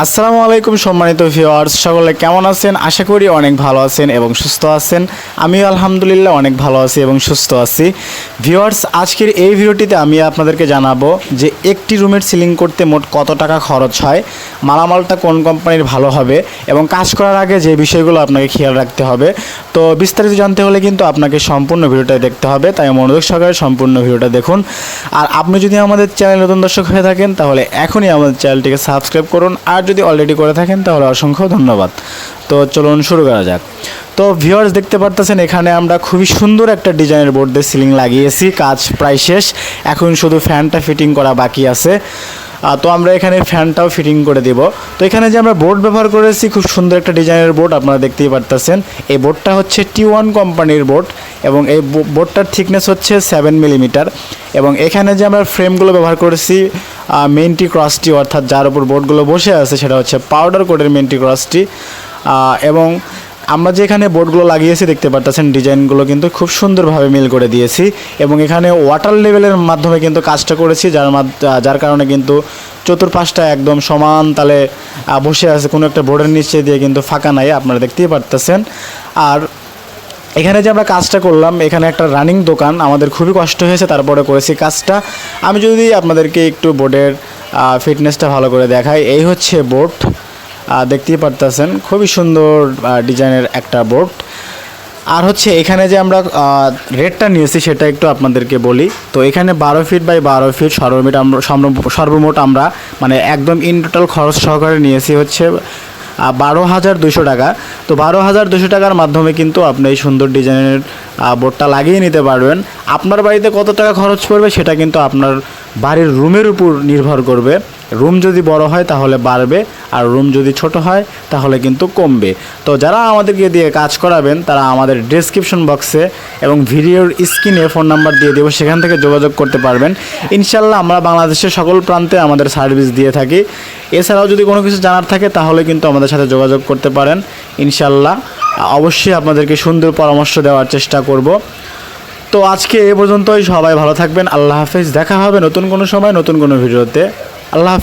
আসসালামু আলাইকুম সম্মানিত ভিউয়ার্স সকলে কেমন আছেন? আশা করি অনেক ভালো আছেন এবং সুস্থ আছেন। আমিও আলহামদুলিল্লাহ অনেক ভালো আছি এবং সুস্থ আছি। ভিউয়ার্স আজকের এই ভিডিওটিতে আমি আপনাদেরকে জানাব যে একটি রুমের সিলিং করতে মোট কত টাকা খরচ হয়, মালামালটা কোন কোম্পানির ভালো হবে এবং কাজ করার আগে যে বিষয়গুলো আপনাকে খেয়াল রাখতে হবে। তো বিস্তারিত জানতে হলে কিন্তু আপনাকে সম্পূর্ণ ভিডিওটা দেখতে হবে, তাই মনোযোগ সহকারে সম্পূর্ণ ভিডিওটা দেখুন। আর আপনি যদি আমাদের চ্যানেল নতুন দর্শক হয়ে থাকেন, তাহলে এখনই আমাদের চ্যানেলটিকে সাবস্ক্রাইব করুন, আর যদি অলরেডি করে থাকেন, তাহলে অসংখ্য ধন্যবাদ। তো চলুন শুরু করা যাক। তো ভিউয়ার্স দেখতে পারতেছেন, এখানে আমরা খুবই সুন্দর একটা ডিজাইনের বোর্ড দিয়ে সিলিং লাগিয়েছি, কাজ প্রায় শেষ। এখন শুধু ফ্যানটা ফিটিং করা বাকি আছে। তো আমরা এখানে ফ্যানটাও ফিটিং করে দিব। তো এখানে যে আমরা বোর্ড ব্যবহার করেছি, খুব সুন্দর একটা ডিজাইনের বোর্ড আপনারা দেখতেই পারতেছেন। এই বোর্ডটা হচ্ছে টি ওয়ান কোম্পানির বোর্ড এবং এই বোর্ডটার থিকনেস হচ্ছে সেভেন মিলিমিটার এবং এখানে যে আমরা ফ্রেমগুলো ব্যবহার করেছি মেনটি ক্রসটি, অর্থাৎ যার উপর বোর্ডগুলো বসে আছে, সেটা হচ্ছে পাউডার কোডের মেনটি ক্রসটি। এবং আমরা যে এখানে বোর্ডগুলো লাগিয়েছি, দেখতে পারতেছেন ডিজাইনগুলো কিন্তু খুব সুন্দরভাবে মিল করে দিয়েছি। এবং এখানে ওয়াটার লেভেলের মাধ্যমে কিন্তু কাজটা করেছি, যার যার কারণে কিন্তু চতুর্পাশটা একদম সমান তালে বসে আছে। কোনো একটা বোর্ডের নিচে দিয়ে কিন্তু ফাঁকা নাই, আপনারা দেখতেই পারতেছেন। আর এখানে যে আমরা কাজটা করলাম, এখানে একটা রানিং দোকান, আমাদের খুবই কষ্ট হয়েছে, তারপরে করেছি কাজটা। আমি যদি আপনাদেরকে একটু বোর্ডের ফিটনেসটা ভালো করে দেখাই, এই হচ্ছে বোর্ড দেখতেই পারতেছেন, খুবই সুন্দর ডিজাইনের একটা বোর্ড আর হচ্ছে এখানে যে আমরা রেটটা নিয়েছি, সেটা একটু আপনাদেরকে বলি। তো এখানে বারো ফিট বাই বারো ফিট সর্বমিট আমরা, সর্বমোট আমরা মানে একদম ইন টোটাল খরচ সহকারে নিয়েছি হচ্ছে বারো হাজার দুশো টাকা। তো বারো হাজার দুশো টাকার মাধ্যমে কিন্তু আপনি এই সুন্দর ডিজাইনের বোর্ডটা লাগিয়ে নিতে পারবেন। আপনার বাড়িতে কত টাকা খরচ পড়বে সেটা কিন্তু আপনার বাড়ির রুমের উপর নির্ভর করবে। রুম যদি বড় হয় তাহলে বাড়বে, আর রুম যদি ছোট হয় তাহলে কিন্তু কমবে। তো যারা আমাদেরকে দিয়ে কাজ করাবেন, তারা আমাদের ডেসক্রিপশন বক্সে এবং ভিডিওর স্ক্রিনে ফোন নাম্বার দিয়ে দেবো, সেখান থেকে যোগাযোগ করতে পারবেন। ইনশাল্লাহ আমরা বাংলাদেশের সকল প্রান্তে আমাদের সার্ভিস দিয়ে থাকি। এছাড়াও যদি কোনো কিছু জানার থাকে, তাহলে কিন্তু আমাদের সাথে যোগাযোগ করতে পারেন। ইনশাল্লাহ, অবশ্যই আপনাদেরকে সুন্দর পরামর্শ দেওয়ার চেষ্টা করব। তো আজকে এ পর্যন্তই, সবাই ভালো থাকবেন, আল্লাহ হাফেজ। দেখা হবে নতুন কোনো সময়, নতুন কোনো ভিডিওতে। আল্লাহ হাফেজ